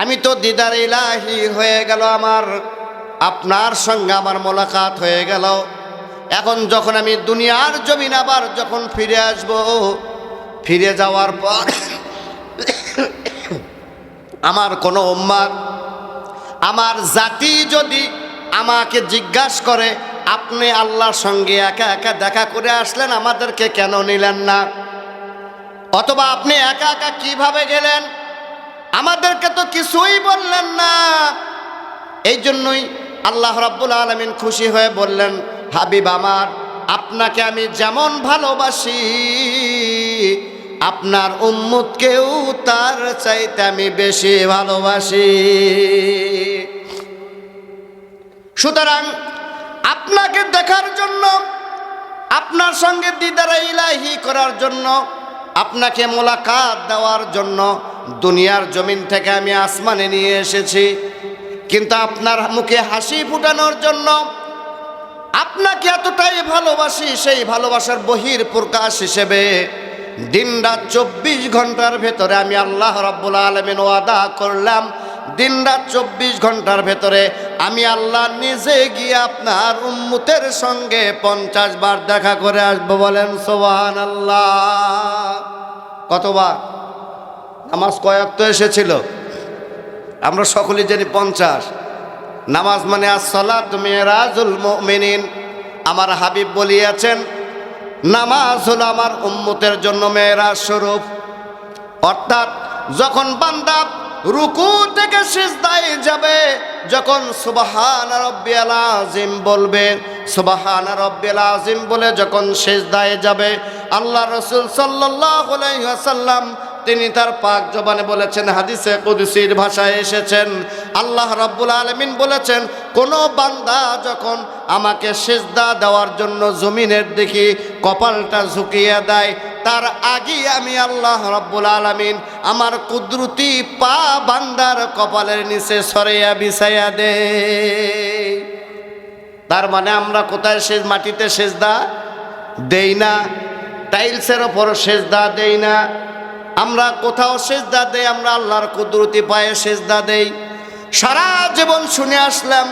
আমি তো দিদার ইলাহি হয়ে গেল আমার। আপনার সঙ্গে আমার মোলাকাত হয়ে গেল। এখন যখন আমি দুনিয়ার জমিন আবার যখন ফিরে আসব, ফিরে যাওয়ার পর আমার কোনো উম্মাদ, আমার জাতি যদি আমাকে জিজ্ঞাসা করে, আপনি আল্লাহর সঙ্গে একা একা দেখা করে আসলেন, আমাদেরকে কেন নিলেন না? অথবা আপনি একা একা কীভাবে গেলেন? আমাদেরকে তো কিছুই বললেন না। এই জন্যই আল্লাহ রাব্বুল আলমিন খুশি হয়ে বললেন, হাবিব আমার, আপনাকে আমি যেমন ভালোবাসি, আপনার উম্মুতকেও তার চাইতে আমি বেশি ভালোবাসি। সুতরাং আপনাকে দেখার জন্য, আপনার সঙ্গে দিদারা ইলাহি করার জন্য আপনাকে মোলাকাত দেওয়ার জন্য দুনিয়ার জমিন থেকে আমি আসমানে নিয়ে এসেছি। কিন্তু আপনার মুখে হাসি ফুটানোর জন্য আপনাকে এতটাই ভালোবাসি, সেই ভালোবাসার বহির প্রকাশ হিসেবে দিন রাত চব্বিশ ঘণ্টার ভেতরে আমি আল্লাহ রাব্বুল আলমিন ওয়াদা করলাম দিন রাত চব্বিশ ঘণ্টার ভেতরে আমি আল্লাহ নিজে গিয়ে আপনার উম্মুতের সঙ্গে পঞ্চাশ বার দেখা করে আসব বলেন সোহান আল্লাহ কতবার? নামাজ কয়েক তো এসেছিল। আমরা সকলে জানি পঞ্চাশ। নামাজ মানে আসসালাত মেয়েরাজুল মুমিনিন। আমার হাবিব বলিয়াছেন, নামাজ হলো আমার উম্মতের জন্য মেয়েরাজ স্বরূপ। অর্থাৎ যখন বান্দা রুকু থেকে সিজদায় যাবে যখন সুবাহান রব্বিয়াল আজিম বলবে, সুবাহান রব্বিয়াল আজিম বলে যখন সিজদায় যাবে, আল্লাহ রসুল সাল্লাল্লাহু আলাইহি তিনি তার পাক জবানে বলেছেন, হাদিসে কুদসির ভাষায় এসেছেন, আল্লাহ রাব্বুল আলমিন বলেছেন, কোনো বান্দা যখন আমাকে সেজদা দেওয়ার জন্য জমিনের দেখি কপালটা ঝুঁকিয়ে দেয় তার আগে আমি আল্লাহ রাব্বুল আলমিন আমার কুদরতি পা বান্দার কপালের নিচে সরাইয়া বিছাইয়া দে। তার মানে আমরা কোথায় শেষ মাটিতে সেজদা দেই না, টাইলসের ওপর সেজদা দেই না। আমরা কোথাও সেজদা দেই, আমরা আল্লাহর কুদরতি পায়ে সেজদা দেই। সারা জীবন শুনে আসলাম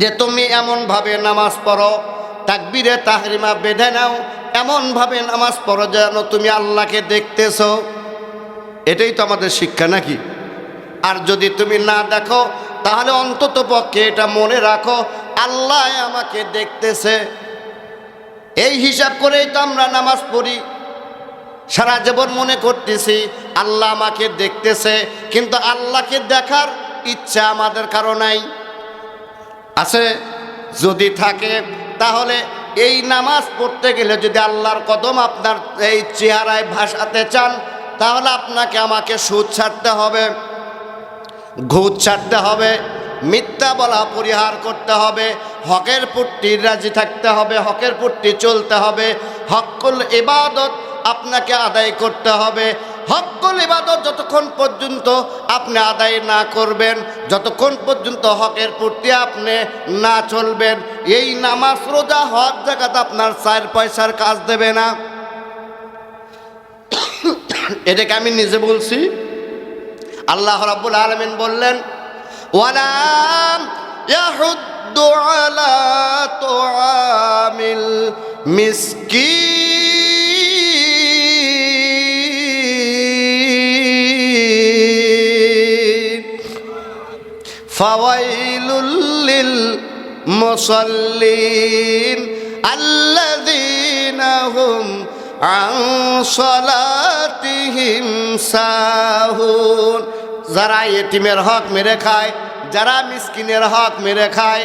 যে তুমি এমনভাবে নামাজ পড়ো তাকবিরে তাহরিমা বেঁধে নাও। এমনভাবে নামাজ পড়ো যেন তুমি আল্লাহকে দেখতেছ। এটাই তো আমাদের শিক্ষা নাকি? আর যদি তুমি না দেখো, তাহলে অন্তত পক্ষে এটা মনে রাখো, আল্লাহ আমাকে দেখতেছে। এই হিসাব করেই তো আমরা নামাজ পড়ি। সারা জীবন মনে করতেছি, আল্লাহ আমাকে দেখতেছে, কিন্তু আল্লাহকে দেখার ইচ্ছা আমাদের কারও নাই। আছে, যদি থাকে তাহলে এই নামাজ পড়তে গেলে যদি আল্লাহর কদম আপনার এই চেহারায় ভাসাতে চান, তাহলে আপনাকে আমাকে সুদ ছাড়তে হবে, ঘুষ ছাড়তে হবে, মিথ্যা বলা পরিহার করতে হবে, হকের পুট্টি রাজি থাকতে হবে, হকের পুট্টি চলতে হবে, হকুল ইবাদত আপনাকে আদায় করতে হবে হকুল ইবাদত যতক্ষণ পর্যন্ত আপনি আদায় না করবেন, যতক্ষণ পর্যন্ত হকের প্রতি আপনি না চলবেন, এই নামাজ, রোজা, হক জায়গাতে আপনার চার পয়সার কাজ দেবে না। এটাকে আমি নিজে বলছি। আল্লাহ রাব্বুল আলমিন বললেন ওয়ালাম ইয়াহুদ্দু ফাওয়াইলুল লিল মুসাল্লিন আল্লাযীনা হুম আন সালাতিহিম সাহুন। যারা এতিমের হক মেরে খায়, যারা মিসকিনের হক মেরে খায়,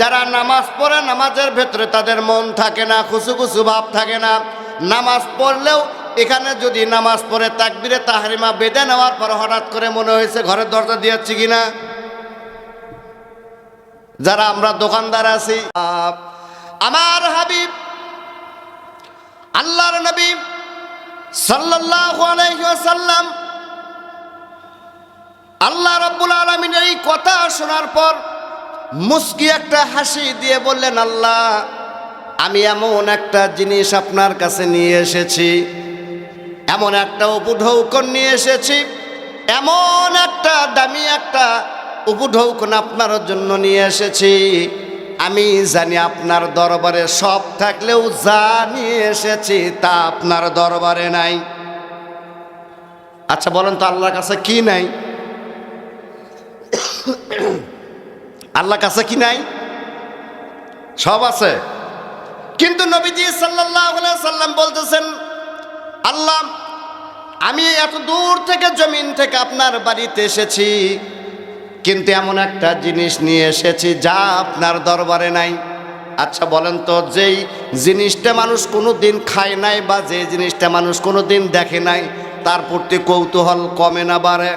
যারা নামাজ পড়ে নামাজের ভেতরে তাদের মন থাকে না, খুশু খুশু ভাব থাকে না। নামাজ পড়লেও এখানে যদি নামাজ পড়ে তাকবিরে তাহারিমা বেঁধে নেওয়ার পর হঠাৎ করে মনে হয়েছে ঘরের দরজা দিয়েছি কিনা? যারা আমরা দোকানদার আছি আমার হাবিব, আল্লাহর নবী ওয়াসাল্লাম আল্লাহ রাব্বুল আলামিনের এই কথা শোনার পর মুস্কি একটা হাসি দিয়ে বললেন, আল্লাহ, আমি এমন একটা জিনিস আপনার কাছে নিয়ে এসেছি, এমন একটা উপঢৌকন নিয়ে এসেছি, এমন একটা দামি একটা উপঢৌকন আপনার জন্য নিয়ে এসেছি। আমি জানি আপনার দরবারে সব থাকলেও যা নিয়ে এসেছি তা আপনার দরবারে নাই। আচ্ছা বলেন তো আল্লাহর কাছে কি নাই? আল্লাহর কাছে কি নাই? সব আছে। কিন্তু নবীজি সাল্লাহ সাল্লাম বলতেছেন, আল্লাহ, আমি এত দূর থেকে জমিন থেকে আপনার বাড়িতে এসেছি। কিন্তু এমন একটা জিনিস নিয়ে এসেছি যা আপনার দরবারে নাই। আচ্ছা বলেন তো, যেই জিনিসটা মানুষ কোনো দিন খায় নাই বা যে জিনিসটা মানুষ কোনো দিন দেখে নাই, তার প্রতি কৌতূহল কমে না, বাড়ে।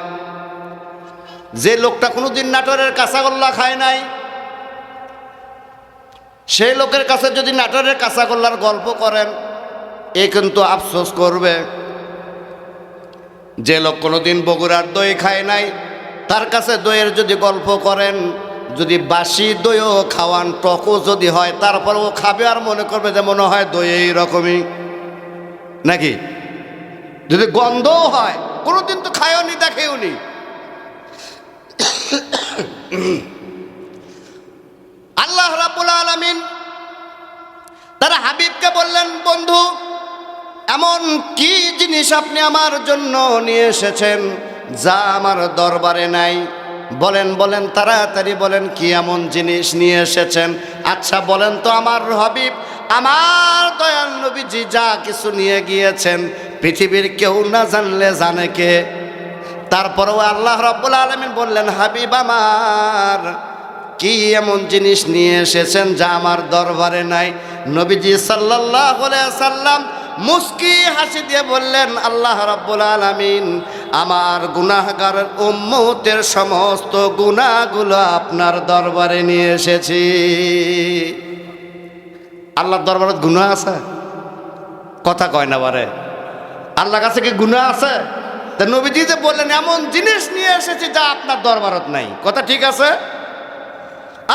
যে লোকটা কোনো দিন নাটোরের কাঁচাগোল্লা খায় নাই, সেই লোকের কাছে যদি নাটোরের কাঁচাগোল্লার গল্প করেন, এ কিন্তু আফসোস করবে। যে লোক কোনোদিন বগুড়ার দই খায় নাই তার কাছে দইয়ের যদি গল্প করেন, যদি বাসি দইও খাওয়ান, টকও যদি হয়, তারপর ও খাবে আর মনে করবে যে মনে হয় দই এই রকমই। নাকি? যদি গন্ধও হয়, কোনোদিন তো খায়ও নি দেখেও নি। আল্লাহ রাবুল আলমিন তারা হাবিবকে বললেন, বন্ধু, এমন কি জিনিস আপনি আমার জন্য নিয়ে এসেছেন? যা আমার দরবারে নাই। বলেন বলেন, তাড়াতাড়ি বলেন কি এমন জিনিস নিয়ে এসেছেন? আচ্ছা বলেন তো আমার হাবিব, আমার দয়াল নবীজি যা কিছু নিয়ে গিয়েছেন, পৃথিবীর কেউ না জানলে জানে কে? তারপরেও আল্লাহ রব্বুল আলমিন বললেন, হাবিব আমার, কি এমন জিনিস নিয়ে এসেছেন যা আমার দরবারে নাই? নবীজি সাল্লাহ সাল্লাম মুস্কি হাসি দিয়ে বললেন, আল্লাহ রাব্বুল আলামিন, আমার গুনাহগারের উম্মতের সমস্ত গুনাহগুলো আপনার দরবারে নিয়ে এসেছি। আল্লাহর দরবারে গুনাহ আছে? কথা কয় না বারে। আল্লাহর কাছে কি গুনাহ আছে? তা নবীজি যে বললেন, এমন জিনিস নিয়ে এসেছি যা আপনার দরবারত নাই। কথা ঠিক আছে?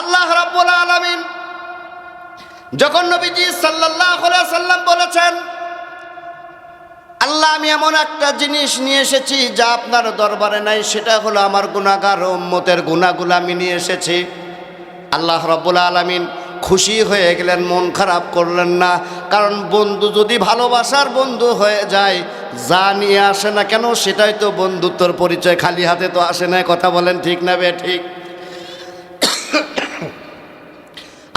আল্লাহ রাব্বুল আলামিন, যখন নবীজি সাল্লাল্লাহু আলাইহি সাল্লাম বলেছেন আল্লাহ, আমি এমন একটা জিনিস নিয়ে এসেছি যা আপনার দরবারে নাই, সেটা হলো আমার গুণাগার উম্মতের গুণাগুলো আমি নিয়ে এসেছি। আল্লাহ রব্বুল আলমিন খুশি হয়ে গেলেন, মন খারাপ করলেন না। কারণ বন্ধু যদি ভালোবাসার বন্ধু হয়ে যায়, যা নিয়ে আসে না কেন, সেটাই তো বন্ধুত্বর পরিচয়। খালি হাতে তো আসে না, কথা বলেন ঠিক না বে, ঠিক।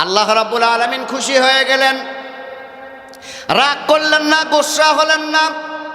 আল্লাহ রাব্বুল আলমিন খুশি হয়ে গেলেন। রাগ করলেন না, গোসা হলেন না।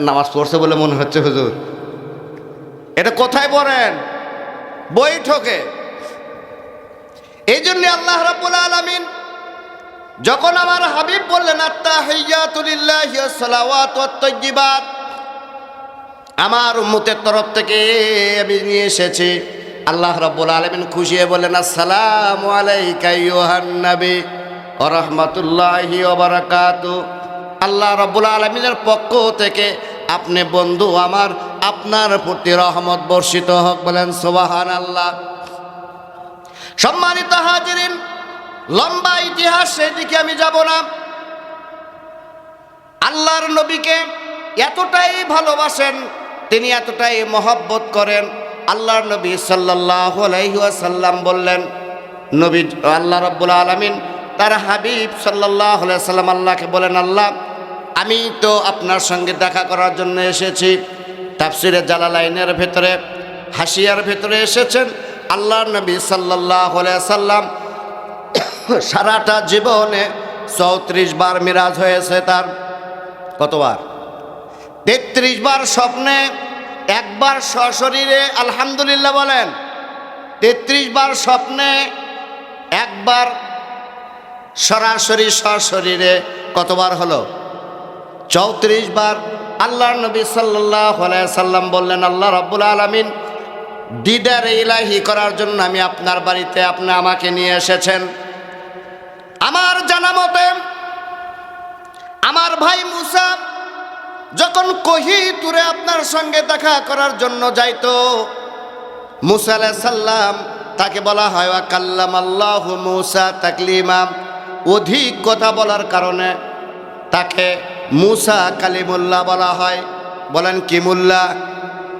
নামাজ পড়ছে বলে মনে হচ্ছে হুজুর। এটা কোথায় পড়েন? বৈঠকে। এই জন্য আল্লাহ রাব্বুল আলামিন যখন আমার হাবিব বললেন ওয়াত-তাইয়্যিবাত আমার উম্মতের তরফ থেকে আমি নিয়ে এসেছি। আল্লাহ রাব্বুল আলামিন খুশি বললেন, আসসালামু আলাইকা ইউহান নবী ওয়া রাহমাতুল্লাহি ওয়া বারাকাতু। আল্লাহ রাব্বুল আলামিনের পক্ষ থেকে আপনি বন্ধু আমার, আপনার প্রতি রহমত বর্ষিত হোক, বলেন সোবাহান আল্লাহ সম্মানিত হাজিরিন, লম্বা ইতিহাস সেদিকে আমি যাব না। আল্লাহর নবীকে এতটাই ভালোবাসেন, তিনি এতটাই মহব্বত করেন। আল্লাহর নবী সাল্লাহ আলাইসাল্লাম বললেন, নবী আল্লাহ রব্বুল আলমিন তার হাবিব সাল্লাহ সাল্লাম আল্লাহকে বলেন, আল্লাহ আমি তো আপনার সঙ্গে দেখা করার জন্য এসেছি। তাফসিরে জালালাইনের ভেতরে, হাসিয়ার ভেতরে এসেছেন। আল্লাহর নবী সাল্লাহ সাল্লাম সারাটা জীবনে চৌত্রিশ বার মিরাজ হয়েছে তার। কতবার? তেত্রিশ বার স্বপ্নে, একবার সশরীরে, আলহামদুলিল্লাহ বলেন। তেত্রিশ বার স্বপ্নে, একবার সরাসরি সশরীরে কতবার হলো? চৌত্রিশ বার আল্লাহ নবী সাল্লাহ সাল্লাম বললেন, আল্লাহ রব্বুল আলমিন, দিদার ইলাহি করার জন্য আমি আপনার বাড়িতে আপনি আমাকে নিয়ে এসেছেন। আমার জানা মতে, আমার ভাই মুসা যখন কহি তুরে আপনার সঙ্গে দেখা করার জন্য যাইতো, মুসা আলাইহিস সাল্লাম তাকে বলা হয় কাল্লাম আল্লাহ মুসা তাকলিমাম অধিক কথা বলার কারণে তাকে মুসা কালিমুল্লাহ বলা হয়। বলেন কি মুল্লা?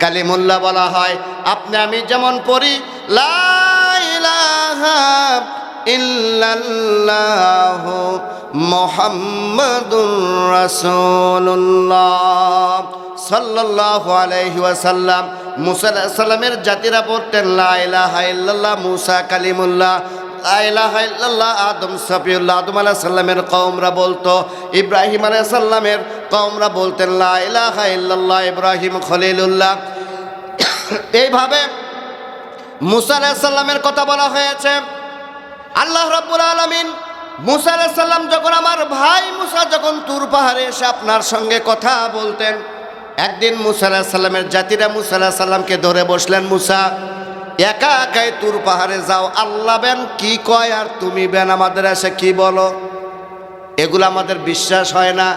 কালিমুল্লাহ বলা হয়। আপনি আমি যেমন পড়ি ইল্লাল্লাহ মোহাম্মদুর রাসূলুল্লাহ সাল্লাল্লাহু আলাইহি ওয়াসাল্লাম। মুসা সালামের জাতিরা পড়তেন, লা ইলাহা ইল্লাল্লাহ মুসা কালিমুল্লাহ। লা ইলাহা ইল্লাল্লাহ, আদম সফিউল্লাহ, আদম আলাইহিস সালামের কওমরা বলতো, ইব্রাহিম আলাইহিস সালামের কওমরা বলতেন, লা ইলাহা ইল্লাল্লাহ, ইব্রাহিম খলিলুল্লাহ। এইভাবে মুসা আলাইহিস সালামের কথা বলা হয়েছে। আল্লাহ রাব্বুল আলামিন মুসা আলাইহিস সালাম যখন আমার ভাই মুসা যখন তুর পাহাড়ে এসে আপনার সঙ্গে কথা বলতেন, একদিন মুসা আলাইহিস সালামের জাতিরা মুসা আলাইহিস সালামকে ধরে বসলেন, মুসা একা একাই তুর পাহাড়ে যাও। আল্লাহ বেন কি কয় আর তুমি বেন আমাদের এসে কি বলো? এগুলো আমাদের বিশ্বাস হয় না।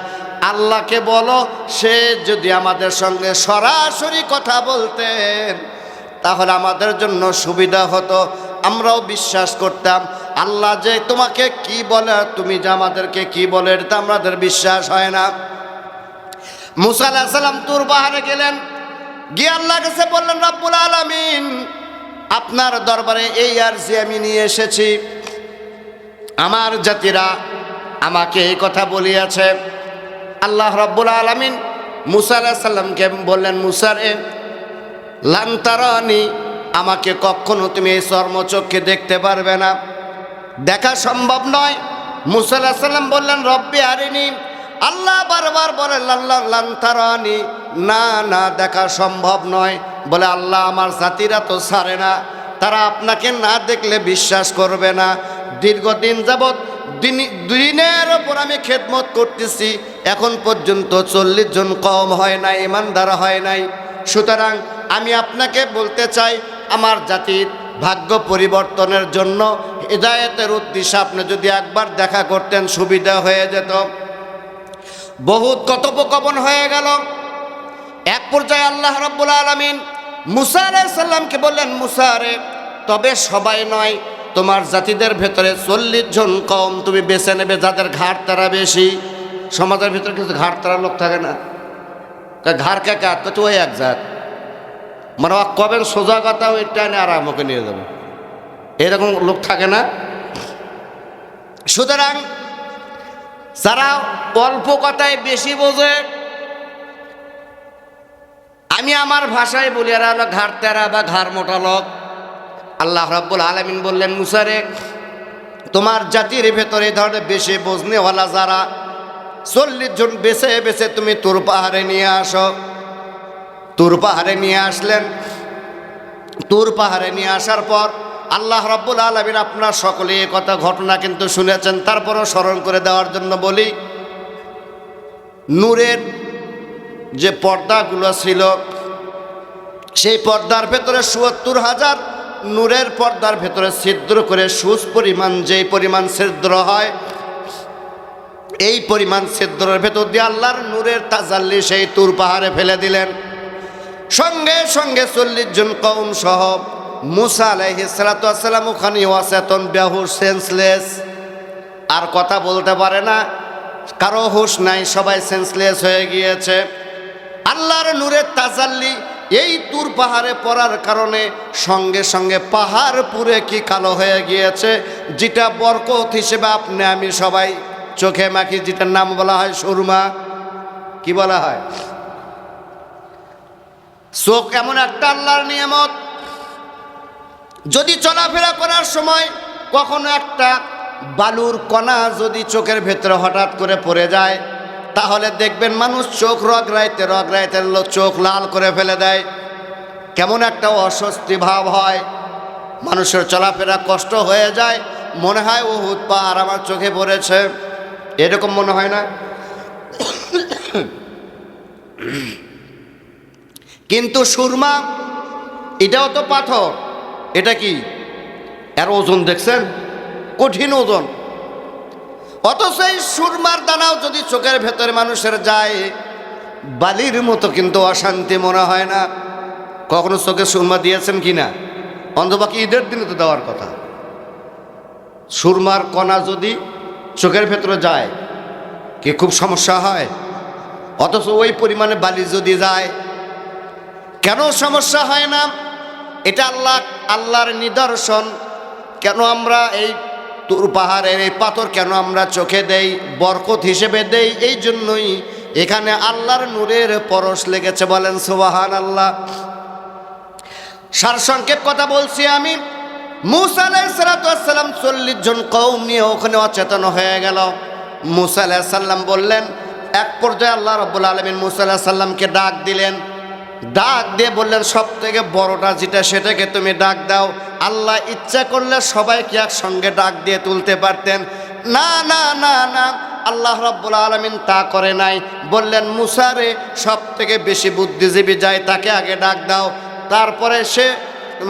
আল্লাহকে বলো, সে যদি আমাদের সঙ্গে সরাসরি কথা বলতেন, তাহলে আমাদের জন্য সুবিধা হতো। আমরাও বিশ্বাস করতাম, আল্লাহ যে তোমাকে কি বলে তুমি যে আমাদেরকে কি বলে, এটা আমাদের বিশ্বাস হয় না। মুসা আলাহ সাল্লাম তুর পাহাড়ে গেলেন। গিয়ে আল্লাহ কাছে বললেন, রব্বুল আলমিন আপনার দরবারে এই আর যে আমি নিয়ে এসেছি। আমার জাতিরা আমাকে এই কথা বলিয়াছে, আল্লাহ রব্বুল আলমিন মুসা সাল্লামকে বললেন, মুসারে লান্তারানি আমাকে কখনো তুমি এই চর্মচক্ষে দেখতে পারবে না। দেখা সম্ভব নয়। মুসা সাল্লাম বললেন, রব্বি আরিনি। আল্লাহ বারবার বলে লাল্লাহ লান্তারানি না না, দেখা সম্ভব নয়। বলে, আল্লাহ আমার জাতিরা তো ছাড়ে না। তারা আপনাকে না দেখলে বিশ্বাস করবে না। দীর্ঘদিন যাবৎ দিন, দিনের ওপর আমি খেদমত করতেছি। এখন পর্যন্ত চল্লিশ জন কম হয় নাই, ইমানদার হয় নাই। সুতরাং আমি আপনাকে বলতে চাই, আমার জাতির ভাগ্য পরিবর্তনের জন্য হৃদায়তের উদ্দেশ্যে আপনি যদি একবার দেখা করতেন, সুবিধা হয়ে যেত। বহুত কথোপকথন হয়ে গেল। এক পর্যায়ে আল্লাহ রব্বুল আলমিন মুসা সাল্লামকে বললেন, মুসা রে, তবে সবাই নয়, তোমার জাতিদের ভেতরে চল্লিশ জন কম তুমি বেছে নেবে যাদের ঘাট তারা বেশি। সমাজের ভিতরে কিছু ঘাট তারা লোক থাকে না। ঘাড় কাকা তো তো ওই এক জাত। মানে কবেন সোজা কথা ওই টানে আর আমাকে নিয়ে যাবে। এরকম লোক থাকে না। সুতরাং যারা অল্প কথায় বেশি বোঝে আমি আমার ভাষায় বলি, এরা হলো তেরা বা ঘাড় মোটা লোক। আল্লাহ রাব্বুল আলমিন বললেন মুসারে তোমার জাতির ভেতরে ধরনের বেশি বোঝনেওয়ালা যারা, চল্লিশ জন বেছে বেছে তুমি তোর পাহাড়ে নিয়ে আসো। তুর পাহাড়ে নিয়ে আসলেন। তোর পাহাড়ে নিয়ে আসার পর আল্লাহ রব্বুল আলমিন আপনার সকলে এ কথা ঘটনা কিন্তু শুনেছেন। তারপরও স্মরণ করে দেওয়ার জন্য বলি, নূরের যে পর্দাগুলো ছিল, সেই পর্দার ভেতরে সুয়াত্তর হাজার নূরের পর্দার ভেতরে ছিদ্র করে সুচ পরিমাণ, যেই পরিমাণ ছিদ্র হয়, এই পরিমাণ ছিদ্রের ভেতর দিয়ে আল্লাহর নূরের তাজাল্লি সেই তুর পাহাড়ে ফেলে দিলেন। সঙ্গে সঙ্গে চল্লিশ জন কৌম সহ মুসা আলাইহিসালাম ওখানে অচেতন বেহুশ সেন্সলেস আর কথা বলতে পারে না। কারও হুশ নাই, সবাই সেন্সলেস হয়ে গিয়েছে। আল্লাহর নূরের তাজাল্লি, এই তুর পাহাড়ে পড়ার কারণে সঙ্গে সঙ্গে পাহাড় পুরে কি কালো হয়ে গিয়েছে, যেটা বরকত হিসেবে আপনি, আমি সবাই চোখে মাখি, যেটার নাম বলা হয় সুরমা। কি বলা হয়? চোখ এমন একটা আল্লাহর নিয়ামত। যদি চলাফেরা করার সময় কখনো একটা বালুর কণা যদি চোখের ভেতরে হঠাৎ করে পড়ে যায় তাহলে দেখবেন মানুষ চোখ রগড়াইতে রগড়াইতে চোখ লাল করে ফেলে দেয়। কেমন একটা অস্বস্তি ভাব হয়। মানুষের চলাফেরা কষ্ট হয়ে যায়। মনে হয় ও পাহাড় আমার চোখে পড়েছে। এরকম মনে হয় না? কিন্তু সুরমা, এটাও তো পাথর। এটা কি? এর ওজন দেখছেন? কঠিন ওজন। অথচ এই সুরমার দানাও যদি চোখের ভেতরে মানুষের যায়, বালির মতো কিন্তু অশান্তি মনে হয় না। কখনো চোখে সুরমা দিয়েছেন কি না? অন্ধবাকি ঈদের দিনে তো দেওয়ার কথা। সুরমার কণা যদি চোখের ভেতরে যায়, কি খুব সমস্যা হয়? অথচ ওই পরিমাণে বালি যদি যায়, কেন সমস্যা হয় না? এটা আল্লাহ, আল্লাহর নিদর্শন। কেন আমরা এই তুর পাহাড়ের এই পাথর কেন আমরা চোখে দেই, বরকত হিসেবে দেই? এই জন্যই এখানে আল্লাহর নূরের পরশ লেগেছে বলেন সুবাহান আল্লাহ সারসংক্ষেপ কথা বলছি আমি। মুসা চল্লিশ জন কৌম নিয়ে ওখানে অচেতন হয়ে গেল। মুসা আলাইসাল্লাম বললেন, এক পর্যায়ে আল্লাহ রব্বুল আলমিন মুসা ডাক দিলেন। ডাক দিয়ে বললেন সব থেকে বড়টা যেটা সেটাকে তুমি ডাক দাও। আল্লাহ ইচ্ছা করলে সবাইকে একসঙ্গে ডাক দিয়ে তুলতে পারতেন। না না না না, আল্লাহ রব্বুল আলমিন তা করে নাই। বললেন মুসারে সব থেকে বেশি বুদ্ধিজীবী যায়, তাকে আগে ডাক দাও। তারপরে সে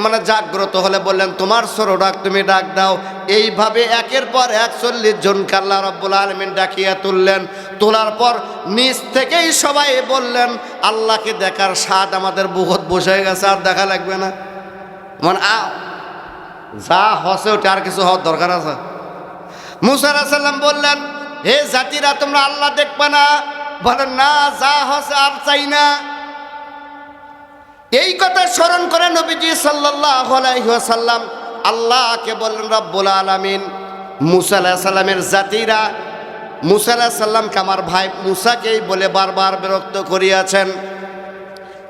মানে জাগ্রত হলে বললেন, তোমার সরো ডাক, তুমি ডাক দাও। এইভাবে একের পর একচল্লিশ জন কাল্লা রব্বুল আলমিন ডাকিয়া তুললেন। তোলার পর নিচ থেকেই সবাই বললেন, আল্লাহকে দেখার স্বাদ আমাদের বহুত বসে গেছে, আর দেখা লাগবে না। মানে যা হসে ওটা আর কিছু হওয়ার দরকার আছে। মুসার সাল্লাম বললেন, হে জাতিরা, তোমরা আল্লাহ দেখবে না? বলেন, না, যা হসে আর চাই না। এই কথা স্মরণ করে নবীজি সাল্লাহ আলাইসাল্লাম আল্লাহকে বললেন রব্বুল আলমিন মুসা জাতিরা, মুসা আলাহ সাল্লামকে আমার ভাই মুসাকেই বলে বারবার বিরক্ত করিয়াছেন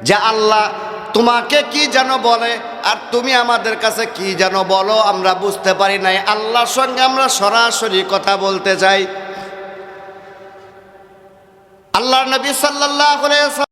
যে, আল্লাহ, তোমাকে কি যেন বলে আর তুমি আমাদের কাছে কি যেন বলো? আমরা বুঝতে পারি নাই। আল্লাহর সঙ্গে আমরা সরাসরি কথা বলতে চাই। আল্লাহ নবী সাল্লাহ